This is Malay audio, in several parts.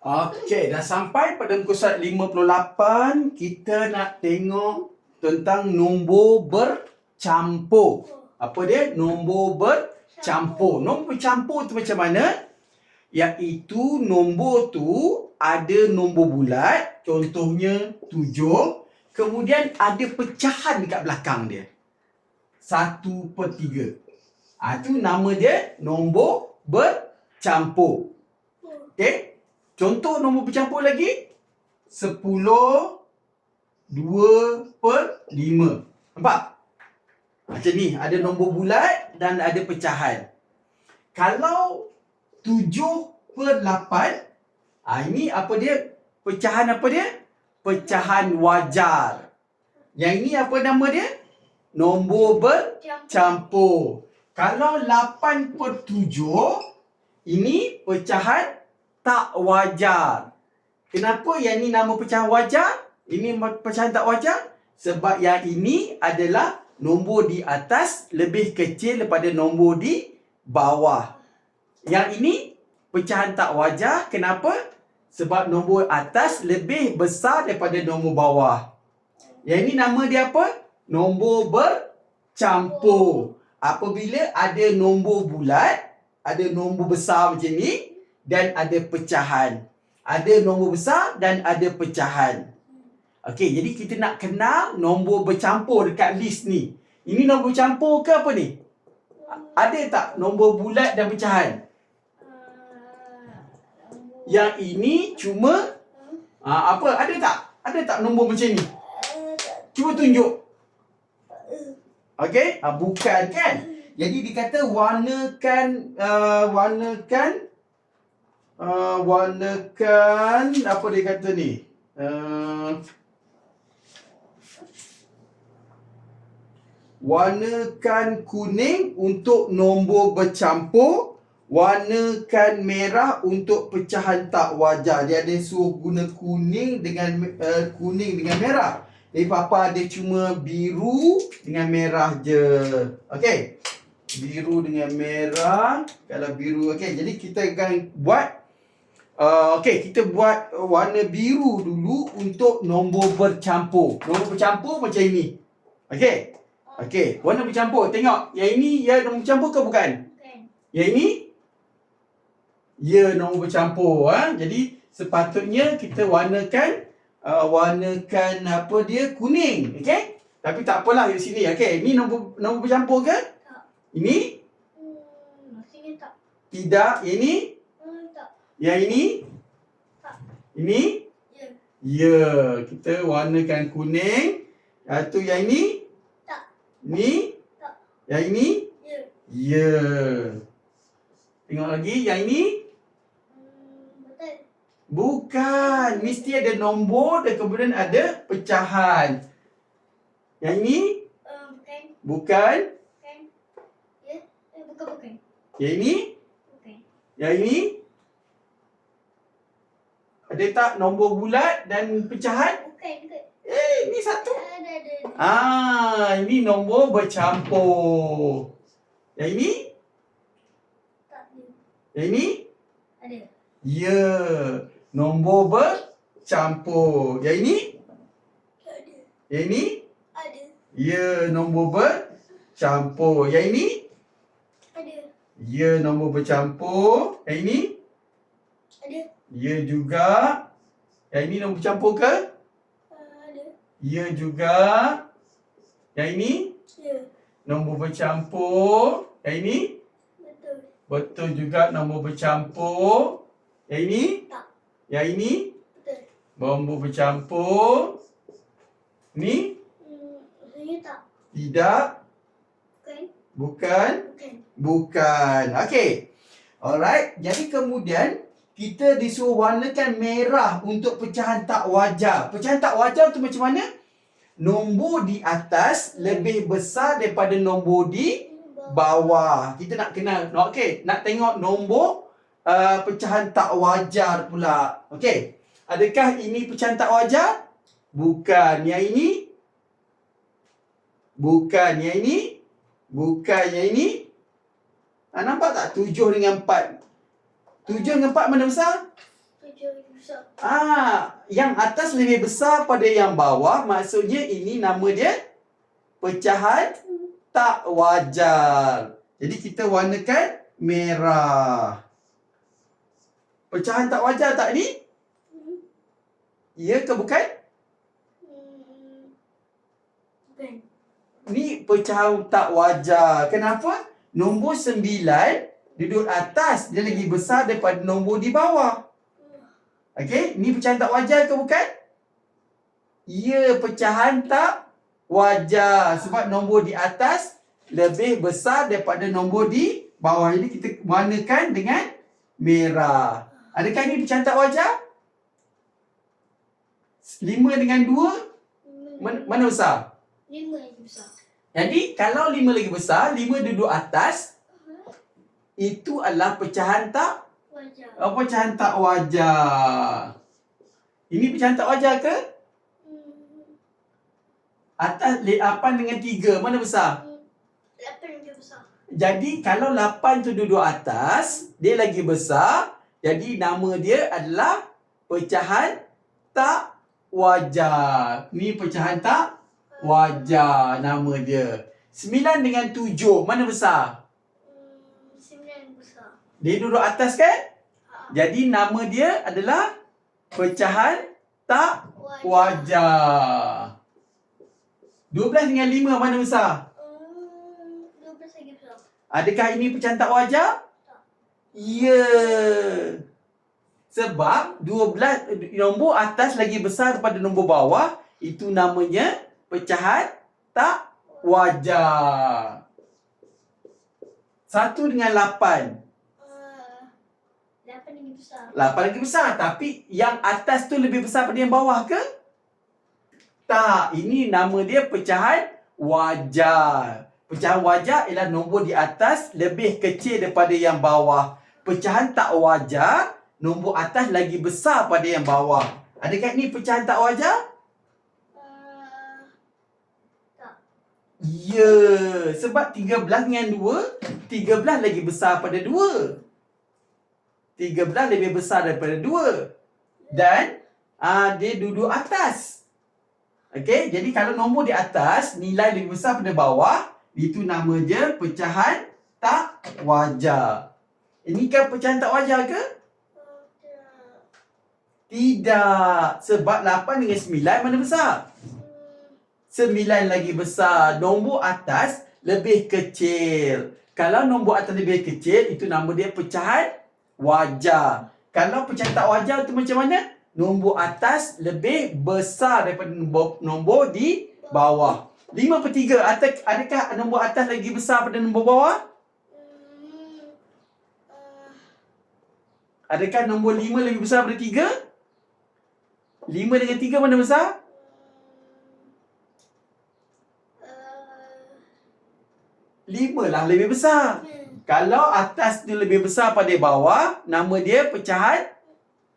Okey, dah sampai pada muka surat 58. Kita nak tengok tentang nombor bercampur. Apa dia? Nombor bercampur. Nombor bercampur tu macam mana? Iaitu nombor tu ada nombor bulat. Contohnya 7. Kemudian ada pecahan dekat belakang dia. 1 per 3. Ha, tu nama dia nombor bercampur. Okey? Contoh nombor bercampur lagi. 10 2 per 5. Nampak? Macam ni. Ada nombor bulat dan ada pecahan. Kalau 7 per 8. Ha, ini apa dia? Pecahan apa dia? Pecahan wajar. Yang ini apa nama dia? Nombor bercampur. Kalau 8 per 7. Ini pecahan tak wajar. Kenapa yang ni nama pecahan wajar? Ini pecahan tak wajar? Sebab yang ini adalah nombor di atas lebih kecil daripada nombor di bawah. Yang ini pecahan tak wajar. Kenapa? Sebab nombor atas lebih besar daripada nombor bawah. Yang ini nama dia apa? Nombor bercampur. Apabila ada nombor bulat, ada nombor besar macam ni dan ada pecahan. Ada nombor besar dan ada pecahan. Okey, jadi kita nak kenal nombor bercampur dekat list ni. Ini nombor bercampur ke apa ni? Ada tak nombor bulat dan pecahan? Yang ini cuma ha, apa? Ada tak? Ada tak nombor macam ni? Cuba tunjuk. Okey, ha, bukan kan? Jadi dikata warnakan uh, warnakan uh, warnakan apa dia kata ni? Uh, warnakan kuning untuk nombor bercampur, warnakan merah untuk pecahan tak wajar. Dia ada suruh guna kuning dengan uh, kuning dengan merah. Jadi papa ada cuma biru dengan merah je. Okey. Biru dengan merah. Kalau biru okey. Jadi kita akan buat uh, okey, kita buat warna biru dulu untuk nombor bercampur. Nombor bercampur macam ini. Okey. Okey, warna bercampur. Tengok, yang ini ya nombor bercampur ke bukan? Bukan. Yang ini ya nombor bercampur ha? Jadi sepatutnya kita warnakan uh, warnakan apa dia kuning, okey? Tapi tak apalah di sini, okey. Ini nombor nombor bercampur ke? Tak. Ini Hmm, tak. tidak, ini, tak. Yang ini, Tak. ini Ya. ya, kita warnakan kuning. Satu yang ini, Tak. ni, Tak. yang ini, Ya. ya. Tengok lagi yang ini. Hmm, betul. Bukan. Mesti ada nombor dan kemudian ada pecahan. Yang ini Um, bukan. bukan. Bukan. Ya. Eh, bukan, bukan. Yang ini. Bukan. Yang ini. Ada tak nombor bulat dan pecahan? Bukan, bukan. Eh, ini satu. Ada, ada, ada. Ah, ini nombor bercampur. Yang ini? Tak ada. Yang ini? Ada. Ya. Nombor bercampur. Yang ini? Tak ada. Yang ini? Ada. Ya, nombor bercampur. Yang ini? Ada. Ya, nombor bercampur. Yang ini? Ada. Ya juga. Yang ini nombor bercampur ke? Ada. Ya juga. Yang ini? Ya. Nombor bercampur. Yang ini? Betul. Betul juga nombor bercampur. Yang ini? Tak. Yang ini? Betul. Nombor bercampur. Ni? Hmm, rasanya tak. Tidak. Bukan. Bukan. Bukan. Bukan. Okey. Alright. Jadi kemudian kita disuruh warnakan merah untuk pecahan tak wajar. Pecahan tak wajar tu macam mana? Nombor di atas lebih besar daripada nombor di bawah. Kita nak kenal. Okey, nak tengok nombor uh, pecahan tak wajar pula. Okey. Adakah ini pecahan tak wajar? Bukan. Yang ini? Bukan. Yang ini? Bukan. Yang ini? Ha, nampak tak? Tujuh dengan empat. Tujuh dengan empat mana besar? Tujuh besar. Ah, yang atas lebih besar pada yang bawah, maksudnya ini nama dia pecahan tak wajar. Jadi kita warnakan merah. Pecahan tak wajar tak ni? Ya ke bukan? Hmm. Bukan. Ni pecahan tak wajar. Kenapa? Nombor sembilan duduk atas. Dia lagi besar daripada nombor di bawah. Okey, ni pecahan tak wajar ke bukan? Ya, pecahan tak wajar. Sebab nombor di atas lebih besar daripada nombor di bawah. Jadi kita warnakan dengan merah. Adakah ni pecahan tak wajar? Lima dengan dua, mana, mana besar? Lima lagi besar. Jadi kalau lima lagi besar, lima duduk atas, itu adalah pecahan tak Wajar. Oh, pecahan tak wajar. Ini pecahan tak wajar ke? Hmm. Atas 8 dengan 3, mana besar? Hmm. Lapan lagi besar. Jadi kalau 8 tu duduk atas, dia lagi besar. Jadi nama dia adalah pecahan tak wajar. Ni pecahan tak wajar nama dia. 9 dengan 7, mana besar? Dia duduk atas kan? Ha. Jadi nama dia adalah pecahan tak Wajar. wajar. 12 dengan 5 mana besar? Hmm. Dua belas lagi besar. Adakah ini pecahan tak wajar? Ya. Sebab 12 nombor atas lagi besar daripada nombor bawah, itu namanya pecahan tak wajar. 1 dengan 8. Lapan lagi besar. 8 lagi besar tapi yang atas tu lebih besar daripada yang bawah ke? Tak, ini nama dia pecahan wajar. Pecahan wajar ialah nombor di atas lebih kecil daripada yang bawah. Pecahan tak wajar, nombor atas lagi besar pada yang bawah. Adakah ini pecahan tak wajar? Uh, Ya, sebab 13 dengan 2, 13 lagi besar pada 2. 13 lebih besar daripada 2. Dan uh, dia duduk atas. Okey, jadi kalau nombor di atas nilai lebih besar pada bawah, itu nama dia pecahan tak wajar. Ini kan pecahan tak wajar ke? tidak. Sebab 8 dengan 9 mana besar? Hmm. 9 lagi besar. Nombor atas lebih kecil. Kalau nombor atas lebih kecil, itu nama dia pecahan wajar. Kalau pecahan tak wajar tu macam mana? Nombor atas lebih besar daripada nombor, nombor di bawah. 5 per 3. Atas, adakah nombor atas lagi besar daripada nombor bawah? Hmm. Adakah nombor 5 lebih besar daripada 3? 5 dengan 3 mana besar? 5 lah lebih besar. Kalau atas tu lebih besar pada bawah, nama dia pecahan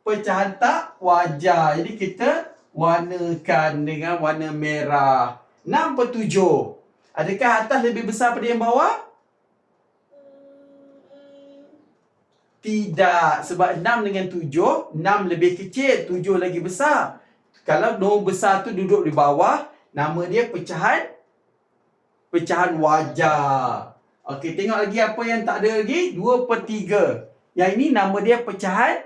pecahan tak wajar. Jadi kita warnakan dengan warna merah. 6 per 7. Adakah atas lebih besar pada yang bawah? Tidak. Sebab 6 dengan 7, 6 lebih kecil, 7 lagi besar. Kalau nombor besar tu duduk di bawah, nama dia pecahan pecahan wajar. Okey, tengok lagi apa yang tak ada lagi. 2 per 3. Yang ini nama dia pecahan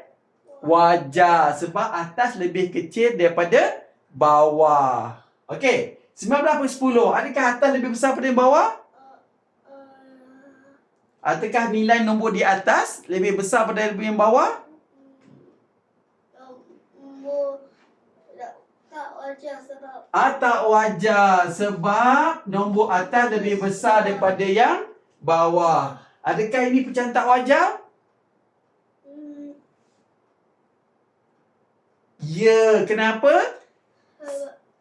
wajar. Sebab atas lebih kecil daripada bawah. Okey, 19 per 10. Adakah atas lebih besar daripada bawah? Adakah nilai nombor di atas lebih besar daripada yang bawah? Nombor tak wajar sebab Ah, tak wajar sebab nombor atas lebih besar daripada yang bawah. Adakah ini pecahan tak wajar? hmm, Ya, kenapa?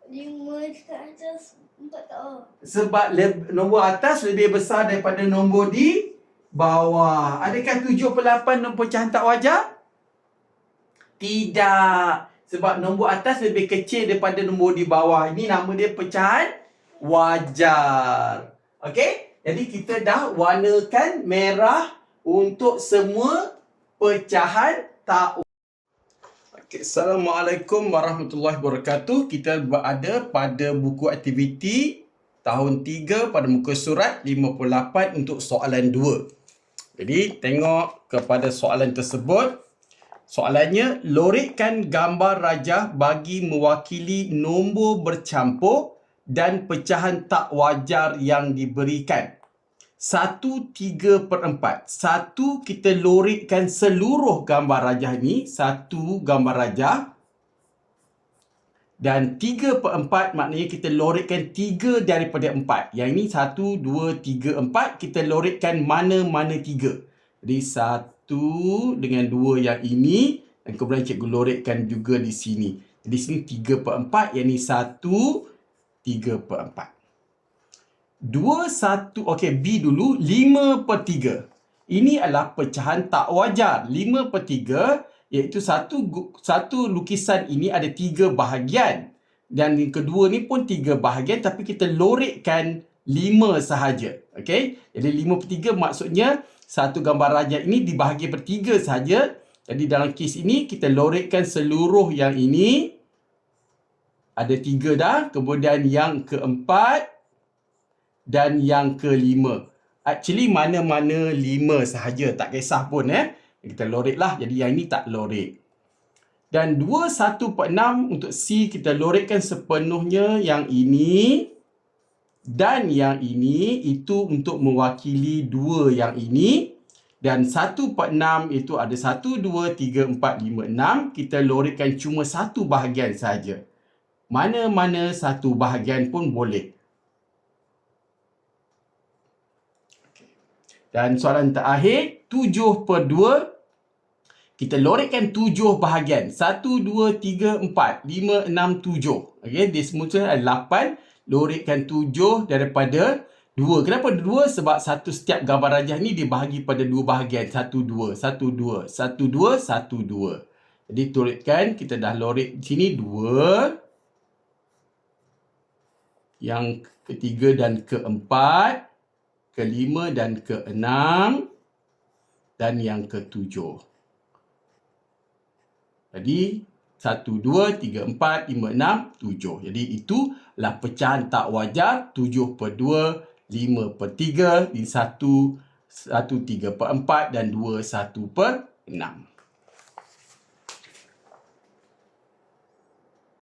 lima atas empat tak. Sebab le- nombor atas lebih besar daripada nombor di bawah. Adakah 7 per 8 nombor pecahan tak wajar? Tidak. Sebab nombor atas lebih kecil daripada nombor di bawah. Ini nama dia pecahan wajar. Okey? Jadi kita dah warnakan merah untuk semua pecahan tak Okay, Assalamualaikum warahmatullahi wabarakatuh. Kita berada pada buku aktiviti tahun 3 pada muka surat 58 untuk soalan 2. Jadi tengok kepada soalan tersebut. Soalannya, lorikkan gambar rajah bagi mewakili nombor bercampur dan pecahan tak wajar yang diberikan. Satu tiga per empat. Satu kita lorikkan seluruh gambar rajah ni. Satu gambar rajah. Dan tiga per empat maknanya kita lorikkan tiga daripada empat. Yang ini satu, dua, tiga, empat. Kita lorikkan mana-mana tiga. Jadi satu dengan dua yang ini. Dan kemudian cikgu lorikkan juga di sini. Jadi sini tiga per empat. Yang ini satu, tiga per empat. 2, 1, okey B dulu, 5 per 3. Ini adalah pecahan tak wajar. 5 per 3 iaitu satu, satu lukisan ini ada tiga bahagian. Dan yang kedua ni pun tiga bahagian tapi kita lorikkan 5 sahaja. Okey, jadi 5 per 3 maksudnya satu gambar rajah ini dibahagi per 3 sahaja. Jadi dalam kes ini kita lorikkan seluruh yang ini. Ada tiga dah. Kemudian yang keempat dan yang kelima. Actually mana-mana lima sahaja. Tak kisah pun eh. Kita lorik lah. Jadi yang ini tak lorik. Dan 2, 1 per 6 untuk C kita lorikkan sepenuhnya yang ini. Dan yang ini itu untuk mewakili dua yang ini. Dan 1 per 6 itu ada 1, 2, 3, 4, 5, 6. Kita lorikkan cuma satu bahagian saja. Mana-mana satu bahagian pun boleh. Dan soalan terakhir, 7 per 2. Kita lorikkan 7 bahagian. 1, 2, 3, 4, 5, 6, 7. Okay, dia semua adalah 8. Lorikkan 7 daripada 2. Kenapa 2? Sebab satu setiap gambar rajah ni dibahagi pada dua bahagian. 1, 2, 1, 2, 1, 2, 1, 2. Jadi turutkan, kita dah lorik di sini 2. Yang ketiga dan keempat kelima dan keenam dan yang ketujuh. Jadi satu, dua, tiga, empat, lima, enam, tujuh. Jadi itulah pecahan tak wajar. Tujuh per dua, lima per tiga, satu, satu tiga per empat dan dua satu per enam.